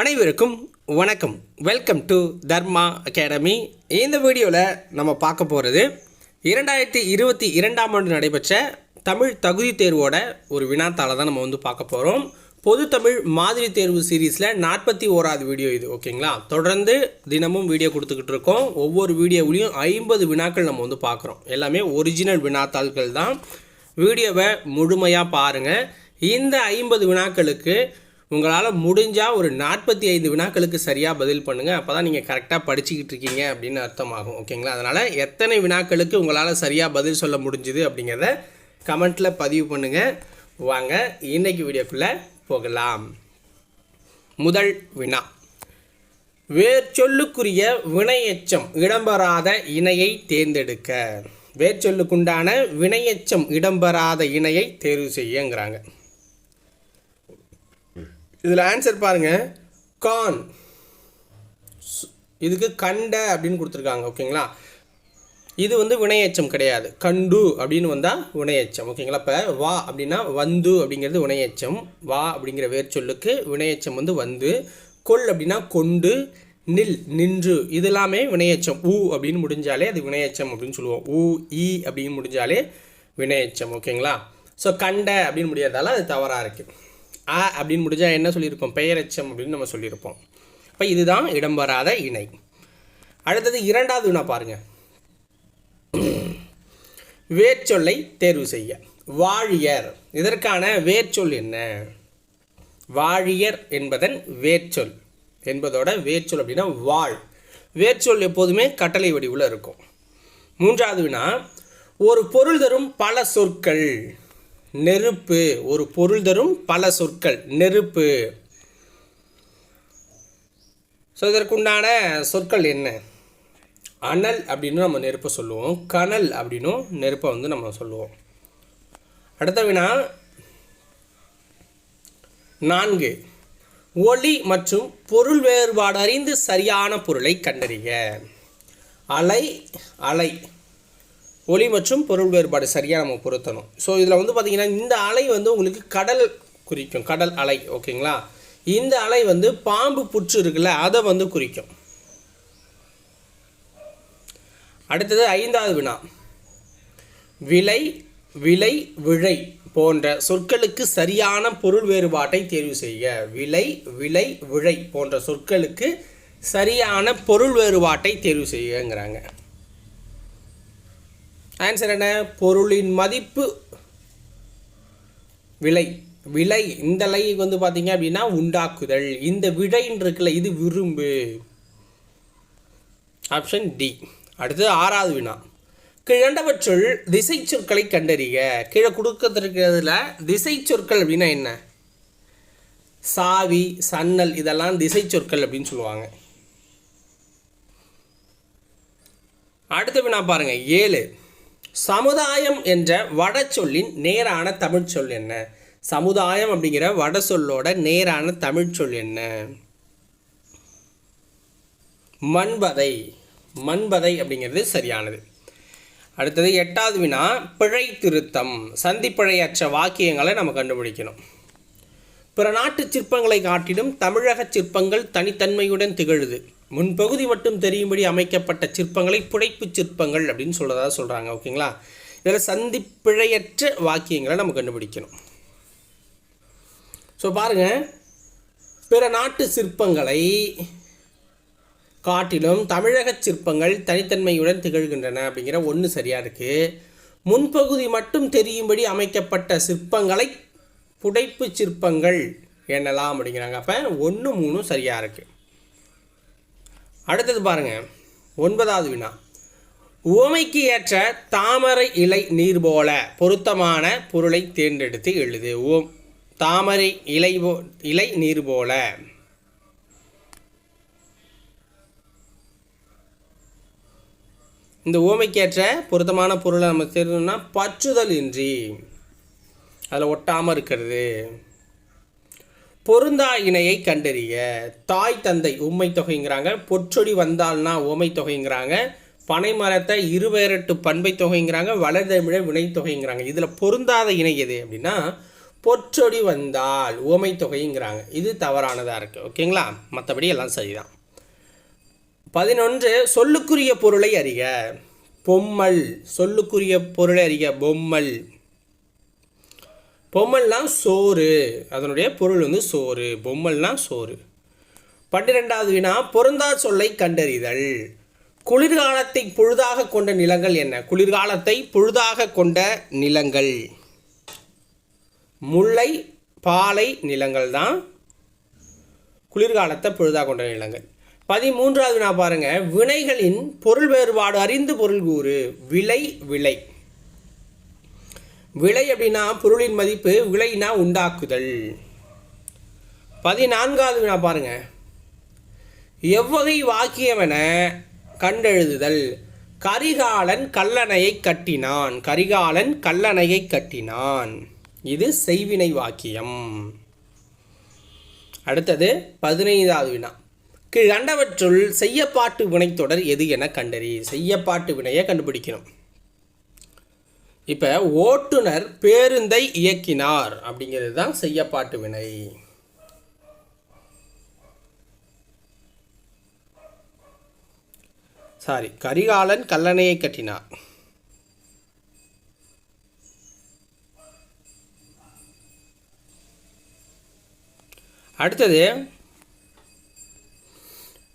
அனைவருக்கும் வணக்கம். Welcome to Dharma academy இந்த வீடியோவில் நம்ம பார்க்க போகிறது இரண்டாயிரத்தி இருபத்தி இரண்டாம் ஆண்டு நடைபெற்ற தமிழ் தகுதி தேர்வோட ஒரு வினாத்தாளை தான் நம்ம வந்து பார்க்க போகிறோம் பொது தமிழ் மாதிரி தேர்வு சீரீஸில் நாற்பத்தி ஓராவது வீடியோ இது ஓகேங்களா? தொடர்ந்து தினமும் வீடியோ கொடுத்துக்கிட்டு இருக்கோம். ஒவ்வொரு வீடியோவிலையும் ஐம்பது வினாக்கள் நம்ம வந்து பார்க்குறோம். எல்லாமே ஒரிஜினல் வினாத்தாள்கள் தான். வீடியோவை முழுமையாக பாருங்கள் இந்த ஐம்பது வினாக்களுக்கு உங்களால் முடிஞ்சால் ஒரு நாற்பத்தி ஐந்து வினாக்களுக்கு சரியாக பதில் பண்ணுங்கள் அப்போ தான் நீங்கள் கரெக்டாக படிச்சுக்கிட்டு இருக்கீங்க அப்படின்னு அர்த்தமாகும். ஓகேங்களா? அதனால் எத்தனை வினாக்களுக்கு உங்களால் சரியாக பதில் சொல்ல முடிஞ்சுது அப்படிங்கிறத கமெண்ட்டில் பதிவு பண்ணுங்கள் வாங்க இன்னைக்கு வீடியோக்குள்ளே போகலாம். முதல் வினா. வேர்ச்சொல்லுக்குரிய வினையச்சம் இடம்பெறாத இணையை தேர்ந்தெடுக்க. வேர்ச்சொல்லுக்குண்டான வினையச்சம் இடம்பெறாத இணையை தேர்வு செய்யங்கிறாங்க. இதில் ஆன்சர் பாருங்கள் கான் இதுக்கு கண்ட அப்படின்னு கொடுத்துருக்காங்க ஓகேங்களா? இது வந்து வினையச்சம் கிடையாது. கண்டு அப்படின்னு வந்தால் வினையச்சம் ஓகேங்களா? இப்போ வா அப்படின்னா வந்து அப்படிங்கிறது வினையச்சம் வா அப்படிங்கிற வேர்ச்சொல்லுக்கு வினையச்சம் வந்து வந்து. கொல் அப்படின்னா கொண்டு நில் நின்று இதெல்லாமே வினையச்சம் ஊ அப்படின்னு முடிஞ்சாலே அது வினையச்சம் அப்படின்னு சொல்லுவோம். ஊ ஈ அப்படின்னு முடிஞ்சாலே வினையச்சம் ஓகேங்களா? ஸோ கண்ட அப்படின்னு முடியாதால அது தவறாக இருக்குது ஆ அப்படின்னு முடிஞ்சால் என்ன சொல்லியிருப்போம் பெயரெச்சம் அப்படின்னு நம்ம சொல்லியிருப்போம். இப்போ இதுதான் இடம் வராத இணை. அடுத்தது இரண்டாவது வினா பாருங்கள் வேர்ச்சொல்லை தேர்வு செய்ய வாழியர். இதற்கான வேர்ச்சொல் என்ன? வாழியர் என்பதன் வேர்ச்சொல். என்பதோட வேர்ச்சொல் அப்படின்னா வாழ். வேர்ச்சொல் எப்போதுமே கட்டளை வடிவில் இருக்கும். மூன்றாவது வினா ஒரு பொருள் தரும் பல சொற்கள். நெருப்பு ஒரு பொருள் தரும் பல சொற்கள். நெருப்பு. ஸோ இதற்குண்டான சொற்கள் என்ன? அனல் அப்படின்னு நம்ம நெருப்பை சொல்லுவோம். கனல் அப்படின்னும் நெருப்பை வந்து நம்ம சொல்லுவோம். அடுத்த வினா நான்கு. ஒளி மற்றும் பொருள் வேறுபாடு அறிந்து சரியான பொருளை கண்டறிய அலை அலை. ஒளி மற்றும் பொருள் வேறுபாடு சரியாக நம்ம பொருத்தணும். ஸோ இதில் வந்து பார்த்திங்கன்னா இந்த அலை வந்து உங்களுக்கு கடல் குறிக்கும். கடல் அலை ஓகேங்களா? இந்த அலை வந்து பாம்பு புற்று இருக்குல்ல அதை வந்து குறிக்கும். அடுத்தது ஐந்தாவது வினா. விலை விலை விழை போன்ற சொற்களுக்கு சரியான பொருள் வேறுபாட்டை தேர்வு செய்ய விலை விலை விழை போன்ற சொற்களுக்கு சரியான பொருள் வேறுபாட்டை தேர்வு செய்யுங்கிறாங்க ஆன்சர் என்ன? பொருளின் மதிப்பு. விலை. விலை. இந்த லை வந்து பார்த்தீங்க அப்படின்னா உண்டாக்குதல். இந்த விடைன்னு இருக்குல்ல இது விரும்பு. ஆப்ஷன் டி அடுத்து ஆறாவது வினா. கிழண்டவற்றுள் திசை சொற்களை கண்டறிய கீழே கொடுக்கறதுல திசை சொற்கள் அப்படின்னா என்ன? சாவி சன்னல் இதெல்லாம் திசை சொற்கள் அப்படின்னு சொல்லுவாங்க. அடுத்த வினா பாருங்க. ஏழு. சமுதாயம் என்ற வட சொல்லின் நேரான தமிழ் சொல் என்ன? சமுதாயம் அப்படிங்கிற வட சொல்லோட நேரான தமிழ் சொல் என்ன? மண்பதை மண்பதை அப்படிங்கிறது சரியானது. அடுத்தது எட்டாவது வினா பிழை திருத்தம். சந்திப்பிழையற்ற வாக்கியங்களை நம்ம கண்டுபிடிக்கணும். பிற நாட்டு சிற்பங்களை காட்டிலும் தமிழக சிற்பங்கள் தனித்தன்மையுடன் திகழுது. முன்பகுதி மட்டும் தெரியும்படி அமைக்கப்பட்ட சிற்பங்களை புடைப்பு சிற்பங்கள் அப்படின்னு சொல்கிறதா சொல்கிறாங்க ஓகேங்களா? இதில் சந்திப்பிழையற்ற வாக்கியங்களை நம்ம கண்டுபிடிக்கணும். ஸோ பாருங்கள் பிற நாட்டு சிற்பங்களை காட்டிலும் தமிழக சிற்பங்கள் தனித்தன்மையுடன் திகழ்கின்றன அப்படிங்கிற ஒன்று சரியாக இருக்குது முன்பகுதி மட்டும் தெரியும்படி அமைக்கப்பட்ட சிற்பங்களை புடைப்பு சிற்பங்கள் எனலாம் அப்படிங்கிறாங்க. அப்போ ஒன்று மூணும் சரியாக இருக்குது அடுத்தது பாருங்க ஒன்பதாவது வினா. உவமைக்கு ஏற்ற தாமரை இலை நீர் போல பொருத்தமான பொருளை தேர்ந்தெடுத்து எழுது ஓம் தாமரை இலை போ இலை நீர் போல. இந்த ஓமைக்கேற்ற பொருத்தமான பொருளை நம்ம தெரிஞ்சோம்னா பற்றுதல் இன்றி. அதில் ஒட்டாமல் இருக்கிறது. பொருந்தா இணையை கண்டறிய. தாய் தந்தை உண்மை தொகைங்கிறாங்க. பொற்றொடி வந்தால்னா ஓமை தொகைங்கிறாங்க. பனை மரத்தை இருவேரட்டு பண்பை தொகைங்கிறாங்க. வளர்தமிழ வினை தொகைங்கிறாங்க. இதில் பொருந்தாத இணை எது அப்படின்னா பொற்றொடி வந்தால் உவமை தொகைங்கிறாங்க. இது தவறானதாக இருக்குது ஓகேங்களா? மற்றபடி எல்லாம் சரிதான். பதினொன்று சொல்லுக்குரிய பொருளை அறிக. பொம்மல் சொல்லுக்குரிய பொருளை அறிக. பொம்மல். பொம்மல்னா சோறு. அதனுடைய பொருள் வந்து சோறு. பொம்மல்னா சோறு. பன்னிரெண்டாவது வினா பொருந்தா சொல்லை கண்டறிதல். குளிர்காலத்தை பொழுதாக கொண்ட நிலங்கள் என்ன? குளிர்காலத்தை பொழுதாக கொண்ட நிலங்கள். முல்லை பாலை நிலங்கள் தான் குளிர்காலத்தை பொழுதாக கொண்ட நிலங்கள். பதிமூன்றாவது வினா பாருங்கள் வினைகளின் பொருள் வேறுபாடு அறிந்து பொருள் கூறு. விலை விலை. விலை அப்படின்னா பொருளின் மதிப்பு விலைனா உண்டாக்குதல். பதினான்காவது வினா பாருங்க. எவ்வகை வாக்கியமென கண்டெழுதுதல். கரிகாலன் கல்லணையை கட்டினான். கரிகாலன் கல்லணையை கட்டினான். இது செய்வினை வாக்கியம். அடுத்தது பதினைந்தாவது வினா. கண்டவற்றுள் செய்யப்பாட்டு வினைத்தொடர் எது என கண்டறி. செய்யப்பாட்டு வினையை கண்டுபிடிக்கணும். இப்போ ஓட்டுநர் பேருந்தை இயக்கினார் அப்படிங்கிறது தான் செய்யப்பாட்டு வினை. சாரி கரிகாலன் கல்லணையை கட்டினார். அடுத்தது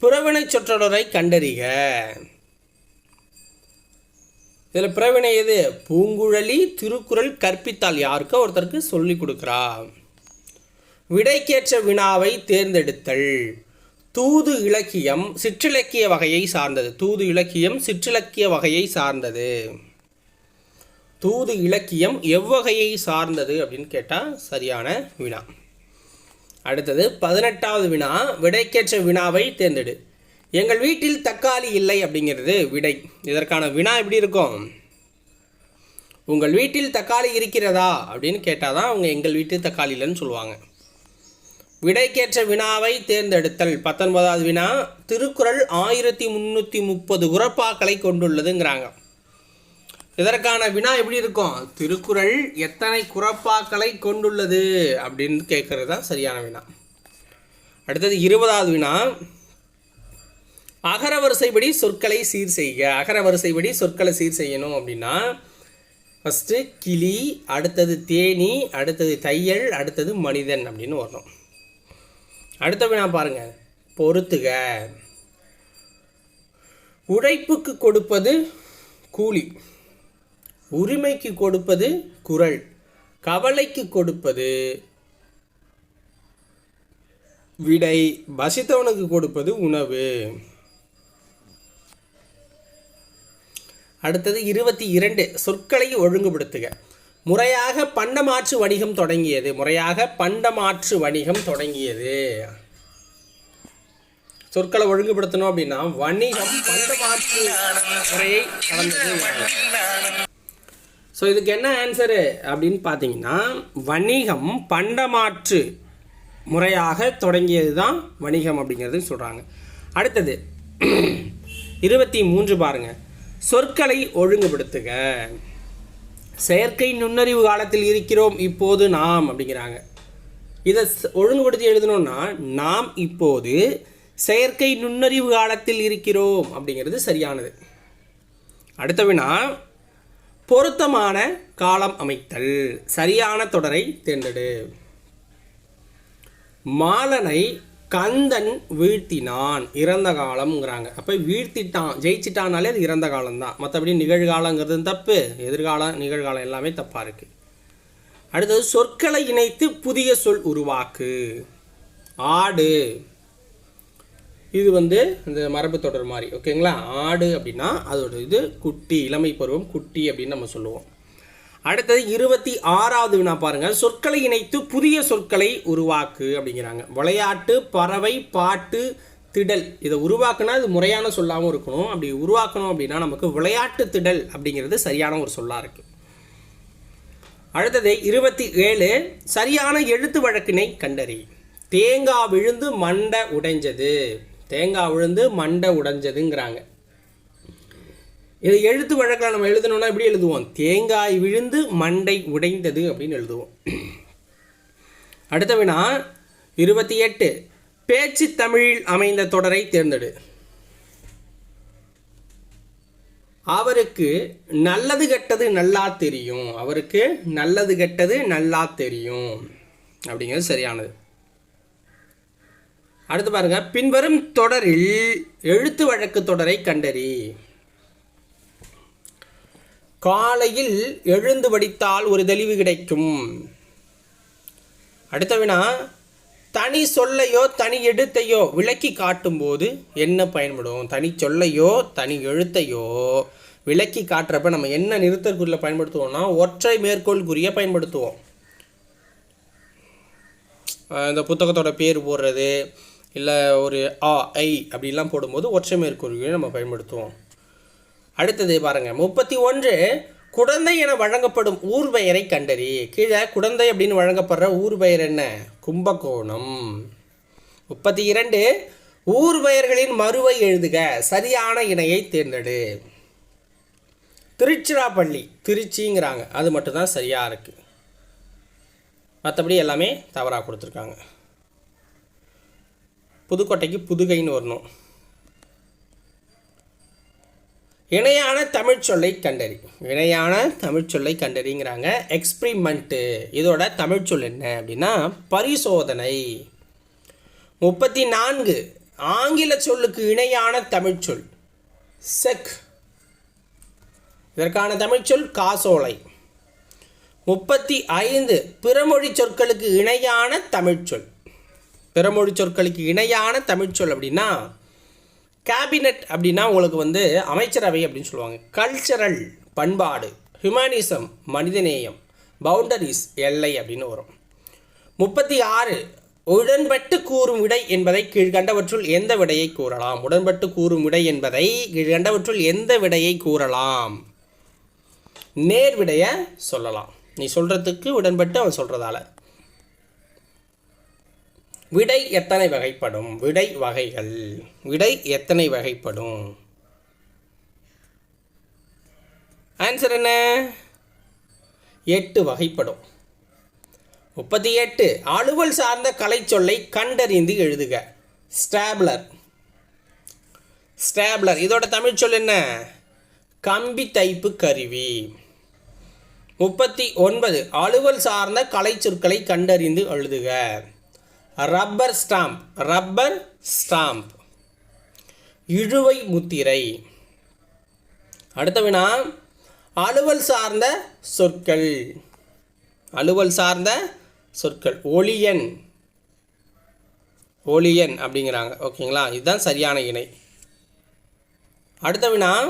புறவினை சொற்றொடரை கண்டறிக. இதில் பிரவினை எது? பூங்குழலி திருக்குறள் கற்பித்தால் யாருக்கோ? ஒருத்தருக்கு சொல்லி கொடுக்குறா. விடைக்கேற்ற வினாவை தேர்ந்தெடுத்தல். தூது இலக்கியம் சிற்றிலக்கிய வகையை சார்ந்தது. தூது இலக்கியம் சிற்றிலக்கிய வகையை சார்ந்தது. தூது இலக்கியம் எவ்வகையை சார்ந்தது அப்படின்னு கேட்டால் சரியான வினா. அடுத்தது பதினெட்டாவது வினா. விடைக்கேற்ற வினாவை தேர்ந்தெடு. எங்கள் வீட்டில் தக்காளி இல்லை அப்படிங்கிறது விடை. இதற்கான வினா எப்படி இருக்கும்? உங்கள் வீட்டில் தக்காளி இருக்கிறதா? அப்படின்னு கேட்டால் தான் அவங்க எங்கள் வீட்டில் தக்காளி இல்லைன்னு சொல்லுவாங்க. விடைக்கேற்ற வினாவை தேர்ந்தெடுத்தல். பத்தொன்பதாவது வினா திருக்குறள் ஆயிரத்தி முந்நூற்றி முப்பது உரப்பாக்களை கொண்டுள்ளதுங்கிறாங்க. இதற்கான வினா எப்படி இருக்கும்? திருக்குறள் எத்தனை குரப்பாக்களை கொண்டுள்ளது? அப்படின்னு கேட்குறது தான் சரியான வினா. அடுத்தது இருபதாவது வினா அகர வரிசைப்படி சொற்களை சீர் செய்க. அகர வரிசைப்படி சொற்களை சீர் செய்யணும் அப்படின்னா ஃபஸ்ட்டு கிளி அடுத்தது தேனி அடுத்தது தையல் அடுத்தது மனிதன் அப்படின்னு வரணும். அடுத்த வினா பாருங்க பொறுத்துக. உழைப்புக்கு கொடுப்பது கூலி உரிமைக்கு கொடுப்பது குரல் கவலைக்கு கொடுப்பது விடை பசித்தவனுக்கு கொடுப்பது உணவு. அடுத்தது இருபத்தி இரண்டு சொற்களை ஒழுங்குபடுத்துக. முறையாக பண்டமாற்று வணிகம் தொடங்கியது. முறையாக பண்டமாற்று வணிகம் தொடங்கியது. சொற்களை ஒழுங்குபடுத்தணும் அப்படின்னா வணிகம் பண்டமாற்று முறையை கலந்தது ஸோ இதுக்கு என்ன ஆன்சரு அப்படின்னு பார்த்தீங்கன்னா வணிகம் பண்டமாற்று முறையாக தொடங்கியது தான் வணிகம் அப்படிங்கிறது சொல்கிறாங்க அடுத்தது இருபத்தி மூன்று பாருங்கள் சொற்களை ஒழுங்குபடுத்துக. செயற்கை நுண்ணறிவு காலத்தில் இருக்கிறோம் இப்போது நாம் அப்படிங்கிறாங்க. இதை ஒழுங்குபடுத்தி எழுதணும்னா நாம் இப்போது செயற்கை நுண்ணறிவு காலத்தில் இருக்கிறோம் அப்படிங்கிறது சரியானது. அடுத்த வினா பொருத்தமான காலம் அமைத்தல். சரியான தொடரை தேர்ந்தெடு. மாலனை கந்தன் வீழ்த்தினான் இறந்த காலம்ங்கிறாங்க. அப்போ வீழ்த்திட்டான் ஜெயிச்சிட்டானாலே அது இறந்த காலம் தான் மற்றபடி நிகழ்காலங்கிறது தப்பு. எதிர்காலம் நிகழ்காலம் எல்லாமே தப்பாக இருக்குது அடுத்தது சொற்களை இணைத்து புதிய சொல் உருவாக்கு. ஆடு. இது வந்து இந்த மரபு தொடர் மாதிரி ஓகேங்களா? ஆடு அப்படின்னா அதோட இது குட்டி இளமை பருவம் குட்டி அப்படின்னு நம்ம சொல்லுவோம். அடுத்தது இருபத்தி ஆறாவது வினா பாருங்கள். சொற்களை இணைத்து புதிய சொற்களை உருவாக்கு அப்படிங்கிறாங்க. விளையாட்டு பறவை பாட்டு திடல். இதை உருவாக்குனா இது முறையான சொல்லாமல் இருக்கணும். அப்படி உருவாக்கணும் அப்படின்னா நமக்கு விளையாட்டு திடல் அப்படிங்கிறது சரியான ஒரு சொல்லாக இருக்குது அடுத்தது இருபத்தி ஏழு சரியான எழுத்து வழக்கினை கண்டறி. தேங்காய் விழுந்து மண்டை உடைஞ்சது. தேங்காய் விழுந்து மண்டை உடைஞ்சதுங்கிறாங்க. இதை எழுத்து வழக்கில் நம்ம எழுதணும்னா எப்படி எழுதுவோம்? தேங்காய் விழுந்து மண்டை உடைந்தது அப்படின்னு எழுதுவோம். அடுத்த வினா இருபத்தி எட்டு. பேச்சு தமிழில் அமைந்த தொடரை தேர்ந்தெடு. அவருக்கு நல்லது கெட்டது நல்லா தெரியும். அவருக்கு நல்லது கெட்டது நல்லா தெரியும். அப்படிங்கிறது சரியானது. அடுத்து பாருங்க பின்வரும் தொடரில் எழுத்து வழக்கு தொடரை கண்டறி. காலையில் எழுந்து வடித்தால் ஒரு தெளிவு கிடைக்கும். அடுத்த வினா தனி சொல்லையோ தனி எழுத்தையோ விளக்கி காட்டும்போது என்ன பயன்படும்? தனி சொல்லையோ தனி எழுத்தையோ விளக்கி காட்டுறப்ப நம்ம என்ன நிறுத்தற்குறியில் பயன்படுத்துவோம்னா ஒற்றை மேற்கோள் குறிய பயன்படுத்துவோம் இந்த புத்தகத்தோட பேர் போடுறது இல்லை ஒரு ஆ ஐ அப்படிலாம் போடும்போது ஒற்றை மேற்கோள்களை நம்ம பயன்படுத்துவோம். அடுத்தது பாருங்க முப்பத்தி ஒன்று குழந்தை என வழங்கப்படும் ஊர் பெயரை கண்டறி. கீழே குழந்தை அப்படின்னு வழங்கப்படுற ஊர் பெயர் என்ன? கும்பகோணம். முப்பத்தி இரண்டு ஊர் பெயர்களின் மறுவை எழுதுக சரியான இணையை தேர்ந்தெடு. திருச்சிராப்பள்ளி திருச்சிங்கிறாங்க. அது மட்டும்தான் சரியாக இருக்குது மற்றபடி எல்லாமே தவறாக கொடுத்துருக்காங்க. புதுக்கோட்டைக்கு புதுகைன்னு வரணும். இணையான தமிழ் சொல்லை கண்டறி. இணையான தமிழ் சொல்லை கண்டறிங்கிறாங்க. எக்ஸ்பிரிமெண்ட்டு இதோட தமிழ் சொல் என்ன அப்படின்னா பரிசோதனை. முப்பத்தி நான்கு ஆங்கில சொல்லுக்கு இணையான தமிழ் சொல். செக் இதற்கான தமிழ் சொல் காசோலை. முப்பத்தி ஐந்து பிறமொழி சொற்களுக்கு இணையான தமிழ் சொல். பிறமொழி சொற்களுக்கு இணையான தமிழ் சொல் அப்படின்னா கேபினட் அப்படின்னா உங்களுக்கு வந்து அமைச்சரவை அப்படின்னு சொல்லுவாங்க. கல்ச்சரல் பண்பாடு ஹியூமனிசம் மனிதநேயம் பவுண்டரிஸ் எல்லை அப்படின்னு வரும். முப்பத்தி ஆறு உடன்பட்டு கூறும் விடை என்பதை கீழ்கண்டவற்றுள் எந்த விடையை கூறலாம்? உடன்பட்டு கூறும் விடை என்பதை கீழ்கண்டவற்றுள் எந்த விடையை கூறலாம்? நேர் விடையை சொல்லலாம். நீ சொல்கிறதுக்கு உடன்பட்டு அவன் சொல்கிறதால விடை எத்தனை வகைப்படும்? விடை வகைகள். விடை எத்தனை வகைப்படும்? ஆன்சர் என்ன? எட்டு வகைப்படும். முப்பத்தி எட்டு. அலுவல் சார்ந்த கலைச்சொல்லை கண்டறிந்து எழுதுக. ஸ்டாப்லர் ஸ்டாப்லர் இதோட தமிழ் சொல் என்ன? கம்பி தைப்பு கருவி. முப்பத்தி ஒன்பது. அலுவல் சார்ந்த கலைச்சொற்களை கண்டறிந்து எழுதுக. Rubber stamp rubber stamp. இழுவை முத்திரை. அடுத்த வினா அலுவல் சார்ந்த சொற்கள். அலுவல் சார்ந்த சொற்கள். ஒளியன். ஒளியன் அப்படிங்கிறாங்க. ஓகேங்களா? இதுதான் சரியான இணை. அடுத்த வினா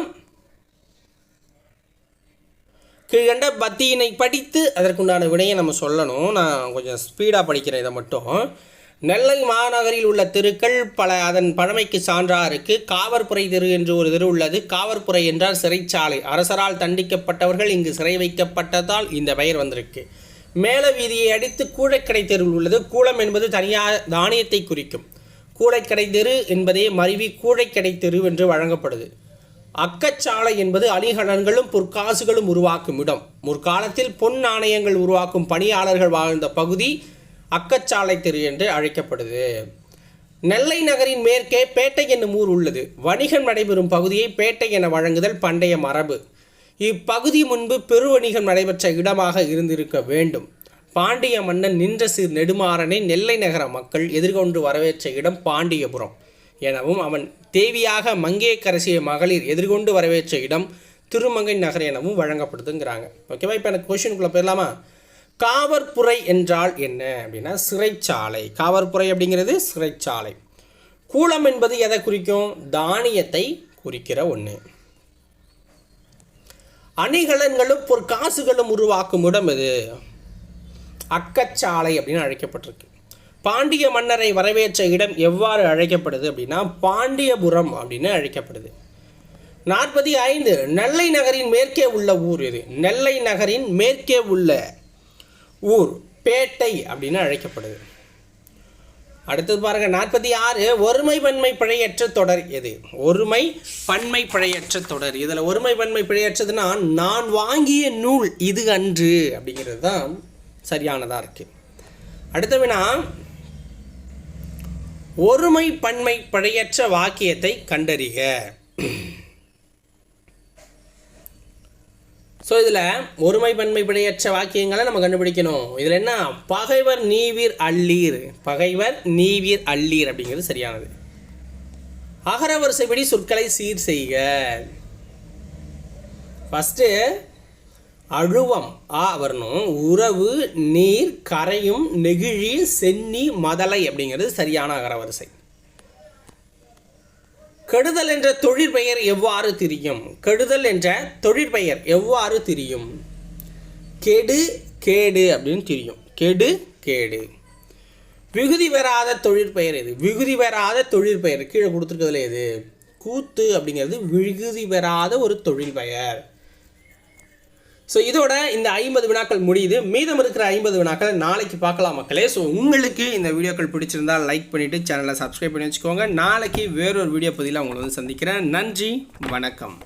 கீழ்கண்ட பத்தியினை படித்து அதற்குண்டான விடையை நம்ம சொல்லணும். நான் கொஞ்சம் ஸ்பீடாக படிக்கிறேன் இதை மட்டும். நெல்லை மாநகரில் உள்ள தெருக்கள் பல அதன் பழமைக்கு சான்றாக காவற்புறை காவற்புரை தெரு என்று ஒரு தெரு உள்ளது. காவற்புரை என்றால் சிறைச்சாலை. அரசரால் தண்டிக்கப்பட்டவர்கள் இங்கு சிறை வைக்கப்பட்டதால் இந்த பெயர் வந்திருக்கு. மேல வீதியை அடித்து கூழைக்கடை தெருவில் உள்ளது. கூளம் என்பது தனியாக தானியத்தை குறிக்கும். கூழைக்கடை தெரு என்பதே மருவி கூழைக்கடை தெரு என்று வழங்கப்படுது. அக்கச்சாலை என்பது அணிகலன்களும் பொற்காசுகளும் உருவாக்கும் இடம். முற்காலத்தில் பொன் நாணயங்கள் உருவாக்கும் பணியாளர்கள் வாழ்ந்த பகுதி. அக்கச்சாலை தெரு என்று அழைக்கப்படுது. நெல்லை நகரின் மேற்கே பேட்டை என்னும் ஊர் உள்ளது. வணிகம் நடைபெறும் பகுதியை பேட்டை என வழங்குதல் பண்டைய மரபு. இப்பகுதி முன்பு பெருவணிகம் நடைபெற்ற இடமாக இருந்திருக்க வேண்டும். பாண்டிய மன்னன் நின்ற சிறு நெடுமாறனை நெல்லை நகர மக்கள் எதிர்கொண்டு வரவேற்ற இடம் பாண்டியபுரம் எனவும் அவன் தேவியாக மங்கையக்கரசிய மகளிர் எதிர்கொண்டு வரவேற்ற இடம் திருமங்கை நகர் எனவும் வழங்கப்படுதுங்கிறாங்க. ஓகேவா? இப்போ எனக்கு கொஷினுக்குள்ளே போயிடலாமா? காவற்புரை என்றால் என்ன அப்படின்னா சிறைச்சாலை. காவற்புரை அப்படிங்கிறது சிறைச்சாலை. கூலம் என்பது எதை குறிக்கும்? தானியத்தை குறிக்கிற ஒன்று அணிகலன்களும் பொற்காசுகளும் உருவாக்கும் இடம் இது அக்கச்சாலை அப்படின்னு அழைக்கப்பட்டிருக்கு. பாண்டிய மன்னரை வரவேற்ற இடம் எவ்வாறு அழைக்கப்படுது அப்படின்னா பாண்டியபுரம் அப்படின்னு அழைக்கப்படுது. நாற்பத்தி ஐந்து நெல்லை நகரின் மேற்கே உள்ள ஊர் இது நெல்லை நகரின் மேற்கே உள்ள ஊர் பேட்டை அப்படின்னு அழைக்கப்படுது. அடுத்தது பாருங்க நாற்பத்தி ஆறு ஒருமை பன்மை பிழையற்ற தொடர் எது? ஒருமை பன்மை பிழையற்ற தொடர். இதில் ஒருமை பன்மை பிழையற்றதுன்னா நான் வாங்கிய நூல் இது அன்று அப்படிங்கிறது தான் சரியானதாக இருக்குது அடுத்த வினா ஒருமை பன்மை பிழையற்ற வாக்கியத்தை கண்டறிக. ஸோ இதில் ஒருமை பன்மை பிழையற்ற வாக்கியங்களை நம்ம கண்டுபிடிக்கணும். இதில் என்ன? பகைவர் நீவீர் அள்ளீர் பகைவர் நீவீர் அள்ளீர் அப்படிங்கிறது சரியானது. அகர வரிசைப்படி சொற்களை சீர் செய்க. ஃபஸ்ட்டு அழுவம் ஆ வரணும். உறவு நீர் கரையும் நெகிழி சென்னி மதலை அப்படிங்கிறது சரியான அகரவரிசை கெடுதல் என்ற தொழிற்பெயர் எவ்வாறு திரியும்? கெடுதல் என்ற தொழிற்பெயர் எவ்வாறு திரியும்? கெடு கேடு அப்படின்னு திரியும். கெடு கேடு. விகுதி பெறாத தொழிற்பெயர் எது? விகுதி பெறாத தொழிற்பெயர் கீழே கொடுத்துருக்கிறதுல எது? கூத்து அப்படிங்கிறது விகுதி பெறாத ஒரு தொழில் பெயர். ஸோ இதோட இந்த ஐம்பது வினாக்கள் முடியுது. மீதம் இருக்கிற ஐம்பது வினாக்களை நாளைக்கு பார்க்கலாம் மக்களே. ஸோ உங்களுக்கு இந்த வீடியோக்கள் பிடிச்சிருந்தா லைக் பண்ணிவிட்டு சேனலை சப்ஸ்கிரைப் பண்ணி வச்சுக்கோங்க. நாளைக்கு வேறொரு வீடியோ பதிவில் உங்களை வந்து சந்திக்கிறேன். நன்றி வணக்கம்.